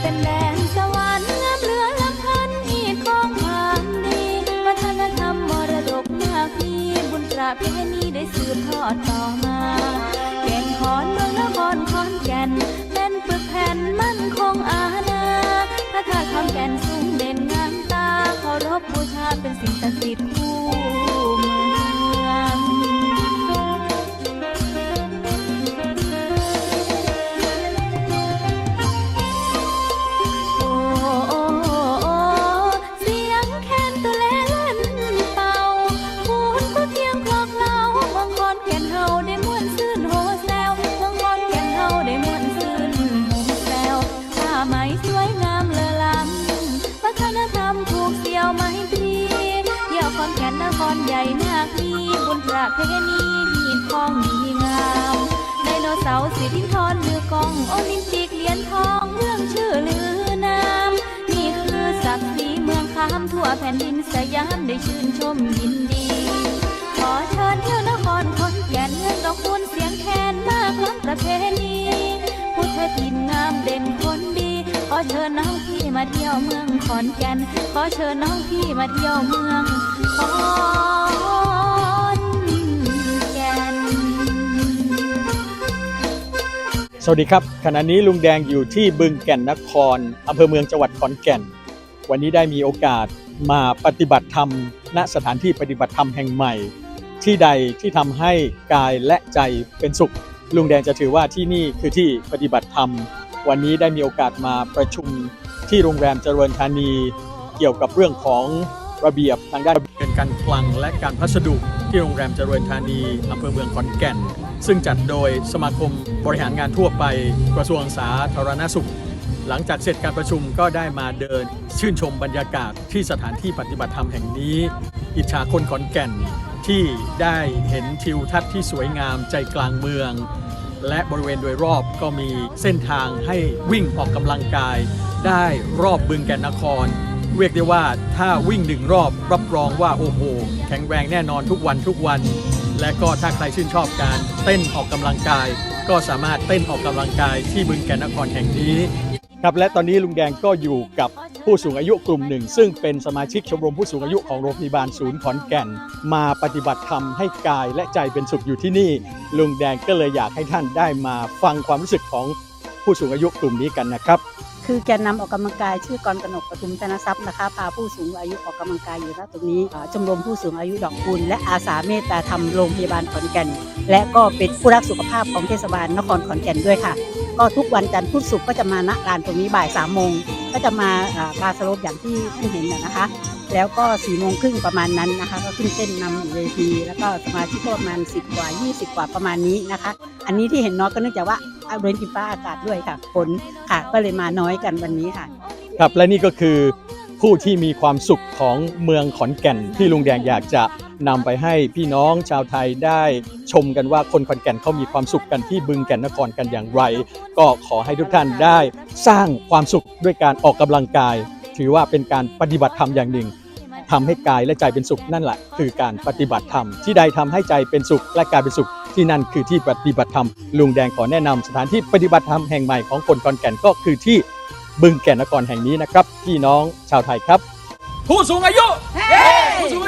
เป็นแดนสวรรค์งามเหลือล้ำพันอีกของคามดีวัฒนธรรมมรดกมากมีบุญตราเพณีได้สืบทอดต่อมาแก่งขอน ผูกเสี่ยวไมตรีเที่ยวคอนแก่นนครใหญ่นาคมีบุญประเพณีหีดทองดีงามไดโนเสาร์สิรินทรมือกองโอลิมปิกเหรียญทองเรื่องชื่อลือนามนี่คือศักดิ์ศรีเมืองคามทั่วแผ่นดินสยามได้ชื่นชมยินดี ขอเชิญเที่ยวนครขอนแก่นเมืองดอกคูณเสียงแคนมากล้ำประเพณีพุทธถิ่นงามเด่นคนดี ขอเชิญน้องพี่มาเที่ยวเมืองขอนแก่นขอเชิญน้องพี่มาเที่ยวเมืองขอนแก่นสวัสดีครับ ขณะนี้ลุงแดงอยู่ที่บึงแก่นนครอำเภอเมืองจังหวัดขอนแก่น วันนี้ได้มีโอกาสมาปฏิบัติธรรม ณสถานที่ปฏิบัติธรรมแห่งใหม่ ที่ใดที่ทำให้กายและใจเป็นสุข ลุงแดงจะถือว่าที่นี่คือที่ปฏิบัติธรรม วันนี้ได้มีโอกาสมาประชุมที่โรงแรมเจริญธานี เกี่ยวกับเรื่องของระเบียบทางด้านเป็นการคลังและการพัสดุที่โรงแรมเจริญธานีอำเภอเมืองขอนแก่น ซึ่งจัดโดยสมาคมบริหารงานทั่วไปกระทรวงสาธารณสุข หลังจากเสร็จการประชุมก็ได้มาเดิน ชื่นชมบรรยากาศที่สถานที่ปฏิบัติธรรมแห่งนี้ อิจฉาคนขอนแก่นที่ได้เห็นทิวทัศน์ที่สวยงามใจกลางเมือง และบริเวณโดยรอบก็มีเส้นทางให้วิ่งออกกำลังกาย ได้รอบบึงแก่นนคร เรียกได้ว่าถ้าวิ่งหนึ่งรอบรับรองว่าโอ้โห แข็งแรงแน่นอนทุกวันทุกวัน และก็ถ้าใครชื่นชอบการเต้นออกกำลังกาย ก็สามารถเต้นออกกำลังกายที่บึงแก่นนครแห่งนี้ ครับและตอนนี้ลุงแดงก็อยู่กับผู้สูงอายุกลุ่มหนึ่ง ซึ่งเป็นสมาชิกชมรมผู้สูงอายุของโรงพยาบาลศูนย์ขอนแก่น มาปฏิบัติธรรมให้กายและใจเป็นสุขอยู่ที่นี่ ลุงแดงก็เลยอยากให้ท่านได้มาฟังความรู้สึกของผู้สูงอายุกลุ่มนี้กันนะครับ คือแกนนำออกกำลังกายชื่อกรกนกปทุมธนทรัพย์นะคะพาผู้สูงอายุออกกำลังกายอยู่ณตรงนี้ชมรมผู้สูงอายุดอกคูณและอาสาเมตตาธรรมโรงพยาบาลขอนแก่น และก็เป็นผู้รักสุขภาพของเทศบาลนครขอนแก่นด้วยค่ะ ก็ทุกวันจันทร์พุธศุกร์ก็จะมาณลานตรงนี้บ่ายสามโมงก็จะมาอ่าบาสโลบอย่างที่ท่านเห็นนะคะ แล้วก็สี่โมงครึ่งประมาณนั้นนะคะ ก็ขึ้นเต้นนำเวที แล้วก็สมาชิกประมาณ 10 กว่า 20 กว่าประมาณนี้นะคะ อันนี้ที่เห็นน้อยก็เนื่องจากว่าเอาเดินกินฟ้าอากาศด้วยค่ะฝนค่ะ ก็เลยมาน้อยกันวันนี้ค่ะ ครับและนี่ก็คือ ผู้ที่มีความสุขของเมืองขอนแก่น ที่ลุงแดงอยากจะนำไปให้พี่น้องชาวไทยได้ชมกันว่าคนขอนแก่นเขามีความสุขกันที่บึงแก่นนครกันอย่างไร ก็ขอให้ทุกท่านได้สร้างความสุขด้วยการออกกำลังกาย ถือว่าเป็นการปฏิบัติธรรมอย่างหนึ่งทำให้กายและใจเป็นสุขนั่นแหละคือการปฏิบัติธรรม ที่ใดทำให้ใจเป็นสุขและกายเป็นสุขที่นั่นคือที่ปฏิบัติธรรมลุงแดงขอแนะนำสถานที่ปฏิบัติธรรมแห่งใหม่ของคนขอนแก่นก็คือที่ บึงแก่นนครแห่งนี้นะครับ พี่น้องชาวไทยครับ ผู้สูงอายุ ผู้สูง